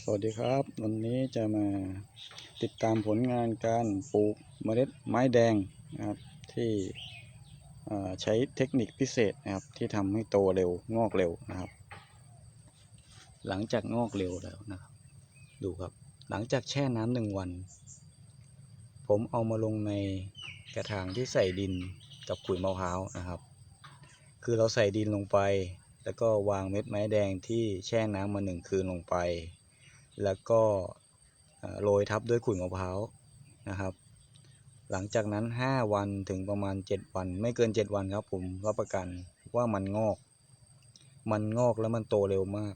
สวัสดีครับ วันนี้จะมาติดตามผลงานการปลูกเมล็ดไม้แดงนะครับที่ใช้เทคนิคพิเศษนะครับที่ทำให้โตเร็วงอกเร็วนะครับ หลังจากงอกเร็วแล้วนะครับ ดูครับหลังจากแช่น้ำหนึ่งวัน ผมเอามาลงในกระถางที่ใส่ดินกับขุยมะพร้าวนะครับ คือเราใส่ดินลงไป แล้วก็วางเม็ดไม้แดงที่แช่น้ำมาหนึ่งคืนลงไป แล้วก็โรยทับด้วยขุยมะพร้าวนะครับ หลังจากนั้น 5 วันถึงประมาณ 7 วัน ไม่เกิน 7 วันครับผมรับประกันว่ามันงอก มันงอกแล้วมันโตเร็วมาก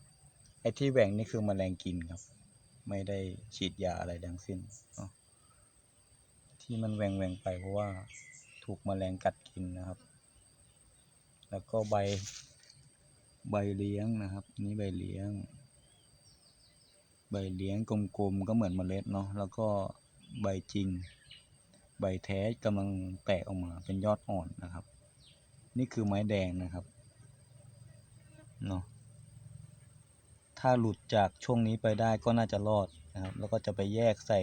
ไอ้ที่แหว่งนี่คือมแมลงกินครับ ไม่ได้ฉีดยาอะไรทั้งสิ้นเนที่มันแหว่งแหว่งไปเพราะว่าถูกมแมลงกัดกินนะครับ แล้วก็ใบ ใบเลี้ยงนะครับนี่ใบเลี้ยง ใบเลี้ยงกลมๆก็เหมือนเมล็ดเนาะแล้วก็ใบจริง ใบแท้กำลังแตกออกมาเป็นยอดอ่อนนะครับ นี่คือไม้แดงนะครับเนาะถ้าหลุดจากช่วงนี้ไปได้ก็น่าจะรอดนะครับ แล้วก็จะไปแยกใส่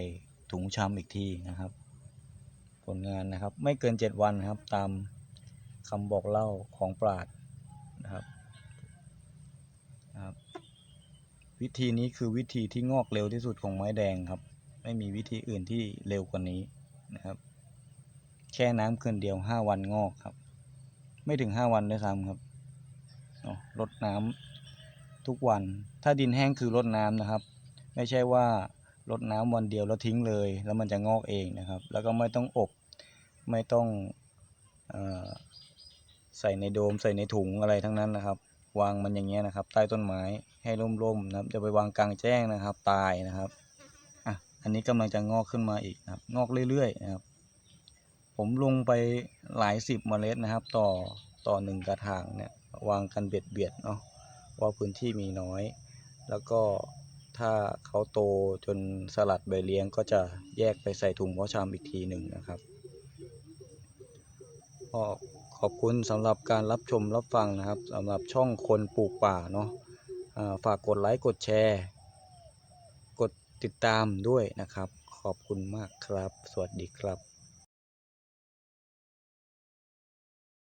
ถุงชำอีกทีนะครับ ผลงานนะครับ ไม่เกิน 7 วันนะครับ ตามคำบอกเล่าของปราดนะครับ วิธีนี้คือวิธีที่งอกเร็วที่สุดของไม้แดงครับ ไม่มีวิธีอื่นที่เร็วกว่านี้นะครับ แช่น้ำคืนเดียวห้าวันงอกครับ ไม่ถึงห้าวันด้วยซ้ำครับเนาะรดน้ำทุกวัน ถ้าดินแห้งคือรดน้ำนะครับ ไม่ใช่ว่ารดน้ำวันเดียวแล้วทิ้งเลย แล้วมันจะงอกเองนะครับ แล้วก็ไม่ต้องอบ ไม่ต้องอใส่ในโดมใส่ในถุงอะไรทั้งนั้นนะครับ วางมันอย่างเงี้ยนะครับ ใต้ต้นไม้ให้ร่มๆนะครับจะไปวางกลางแจ้งนะครับ ตายนะครับอะอันนี้กำลังจะงอกขึ้นมาอีกนะครับ งอกเรื่อยๆนะครับ ผมลงไปหลายสิบเมล็ดนะครับ ต่อต่อหนึ่งกระถางเนี่ยวางกันเบียดเบียดเนาะว่าพื้นที่มีน้อย แล้วก็ถ้าเขาโตจนสลัดใบเลี้ยงก็จะแยกไปใส่ถุงเพาะชำอีกทีหนึ่งนะครับก็ ขอบคุณสำหรับการรับชมรับฟังนะครับสำหรับช่องคนปลูกป่าเนาะฝากกดไลค์กดแชร์ กดติดตามด้วยนะครับ ขอบคุณมากครับ สวัสดีครับ